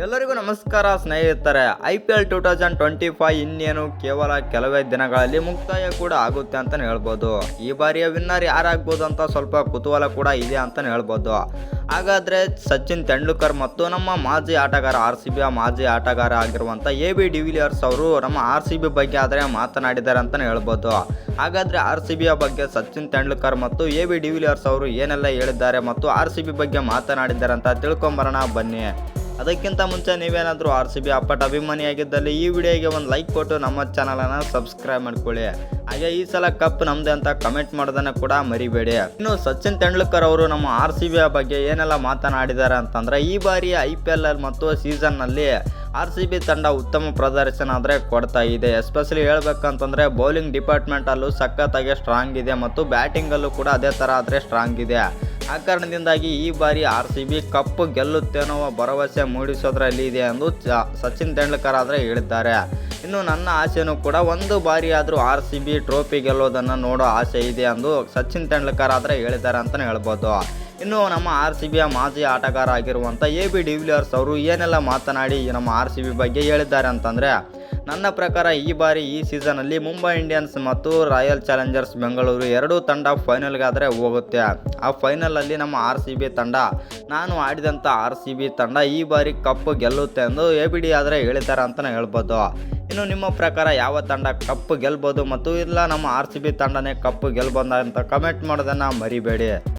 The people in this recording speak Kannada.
ಎಲ್ಲರಿಗೂ ನಮಸ್ಕಾರ ಸ್ನೇಹಿತರೆ, I P L two thousand twenty five ಇನ್ನೇನು ಕೇವಲ ಕೆಲವೇ ದಿನಗಳಲ್ಲಿ ಮುಕ್ತಾಯ ಕೂಡ ಆಗುತ್ತೆ ಅಂತಲೇ ಹೇಳ್ಬೋದು. ಈ ಬಾರಿಯ ವಿನ್ನರ್ ಯಾರಾಗ್ಬೋದು ಅಂತ ಸ್ವಲ್ಪ ಕುತೂಹಲ ಕೂಡ ಇದೆ ಅಂತಲೇ ಹೇಳ್ಬೋದು. ಹಾಗಾದರೆ ಸಚಿನ್ ತೆಂಡೂಲ್ಕರ್ ಮತ್ತು ನಮ್ಮ ಮಾಜಿ ಆಟಗಾರ ಆರ್ ಸಿ ಬಿಯ ಮಾಜಿ ಆಟಗಾರ ಆಗಿರುವಂಥ ಎ ಬಿ ಡಿವಿಲಿಯರ್ಸ್ ಅವರು ನಮ್ಮ ಆರ್ ಸಿ ಬಿ ಬಗ್ಗೆ ಆದರೆ ಮಾತನಾಡಿದ್ದಾರೆ ಅಂತಲೇ ಹೇಳ್ಬೋದು. ಹಾಗಾದರೆ ಆರ್ ಸಿ ಬಿಯ ಬಗ್ಗೆ ಸಚಿನ್ ತೆಂಡೂಲ್ಕರ್ ಮತ್ತು ಎ ಬಿ ಡಿವಿಲಿಯರ್ಸ್ ಅವರು ಏನೆಲ್ಲ ಹೇಳಿದ್ದಾರೆ ಮತ್ತು ಆರ್ ಸಿ ಬಿ ಬಗ್ಗೆ ಮಾತನಾಡಿದ್ದಾರೆ ಅಂತ ತಿಳ್ಕೊಂಬರೋಣ ಬನ್ನಿ. ಅದಕ್ಕಿಂತ ಮುಂಚೆ ನೀವೇನಾದರೂ ಆರ್ ಸಿ ಬಿ ಅಪ್ಪಟ ಅಭಿಮಾನಿಯಾಗಿದ್ದಲ್ಲಿ ಈ ವಿಡಿಯೋಗೆ ಒಂದು ಲೈಕ್ ಕೊಟ್ಟು ನಮ್ಮ ಚಾನಲನ್ನು ಸಬ್ಸ್ಕ್ರೈಬ್ ಮಾಡ್ಕೊಳ್ಳಿ. ಹಾಗೆ ಈ ಸಲ ಕಪ್ ನಮ್ಮದೇ ಅಂತ ಕಮೆಂಟ್ ಮಾಡೋದನ್ನು ಕೂಡ ಮರಿಬೇಡಿ. ಇನ್ನು ಸಚಿನ್ ತೆಂಡೂಲ್ಕರ್ ಅವರು ನಮ್ಮ ಆರ್ ಸಿ ಬಿಯ ಬಗ್ಗೆ ಏನೆಲ್ಲ ಮಾತನಾಡಿದ್ದಾರೆ ಅಂತಂದ್ರೆ, ಈ ಬಾರಿ ಐ ಪಿ ಎಲ್ ಮತ್ತು ಸೀಸನ್ನಲ್ಲಿ ಆರ್ ಸಿ ಬಿ ತಂಡ ಉತ್ತಮ ಪ್ರದರ್ಶನ ಆದರೆ ಕೊಡ್ತಾ ಇದೆ. ಎಸ್ಪೆಷಲಿ ಹೇಳ್ಬೇಕಂತಂದರೆ ಬೌಲಿಂಗ್ ಡಿಪಾರ್ಟ್ಮೆಂಟಲ್ಲೂ ಸಖತ್ತಾಗಿ ಸ್ಟ್ರಾಂಗ್ ಇದೆ ಮತ್ತು ಬ್ಯಾಟಿಂಗಲ್ಲೂ ಕೂಡ ಅದೇ ಥರ ಆದರೆ ಸ್ಟ್ರಾಂಗ್ ಇದೆ. ಆ ಕಾರಣದಿಂದಾಗಿ ಈ ಬಾರಿ ಆರ್ ಸಿ ಬಿ ಕಪ್ ಗೆಲ್ಲುತ್ತೆ ಅನ್ನೋ ಭರವಸೆ ಮೂಡಿಸೋದ್ರಲ್ಲಿ ಇದೆ ಎಂದು ಸಚಿನ್ ತೆಂಡೂಲ್ಕರ್ ಆದರೆ ಹೇಳಿದ್ದಾರೆ. ಇನ್ನು ನನ್ನ ಆಸೆಯೂ ಕೂಡ ಒಂದು ಬಾರಿ ಆದರೂ ಆರ್ ಸಿ ಬಿ ಟ್ರೋಫಿ ಗೆಲ್ಲೋದನ್ನು ನೋಡೋ ಆಸೆ ಇದೆ ಎಂದು ಸಚಿನ್ ತೆಂಡೂಲ್ಕರ್ ಆದರೆ ಹೇಳಿದ್ದಾರೆ ಅಂತಲೇ ಹೇಳ್ಬೋದು. ಇನ್ನು ನಮ್ಮ ಆರ್ ಸಿ ಬಿಯ ಮಾಜಿ ಆಟಗಾರ ಆಗಿರುವಂಥ ಎ ಬಿ ಡಿವಿಲಿಯರ್ಸ್ ಅವರು ಏನೆಲ್ಲ ಮಾತನಾಡಿ ನಮ್ಮ ಆರ್ ಸಿ ಬಿ ಬಗ್ಗೆ ಹೇಳಿದ್ದಾರೆ ಅಂತಂದರೆ ನನ್ನ ಪ್ರಕಾರ ಈ ಬಾರಿ ಈ ಸೀಸನಲ್ಲಿ ಮುಂಬೈ ಇಂಡಿಯನ್ಸ್ ಮತ್ತು ರಾಯಲ್ ಚಾಲೆಂಜರ್ಸ್ ಬೆಂಗಳೂರು ಎರಡೂ ತಂಡ ಫೈನಲ್ಗಾದರೆ ಹೋಗುತ್ತೆ. ಆ ಫೈನಲಲ್ಲಿ ನಮ್ಮ ಆರ್ ಸಿ ಬಿ ತಂಡ, ನಾನು ಆಡಿದಂಥ ಆರ್ ಸಿ ಬಿ ತಂಡ ಈ ಬಾರಿ ಕಪ್ ಗೆಲ್ಲುತ್ತೆ ಎಂದು ಎ ಬಿ ಡಿ ಆದರೆ ಹೇಳಿದ್ದಾರೆ ಅಂತಲೇ ಹೇಳ್ಬೋದು. ಇನ್ನು ನಿಮ್ಮ ಪ್ರಕಾರ ಯಾವ ತಂಡ ಕಪ್ ಗೆಲ್ಬೋದು ಮತ್ತು ಇಲ್ಲ ನಮ್ಮ ಆರ್ ಸಿ ಬಿ ತಂಡನೇ ಕಪ್ ಗೆಲ್ಬೋದ ಅಂತ ಕಮೆಂಟ್ ಮಾಡೋದನ್ನು ಮರಿಬೇಡಿ.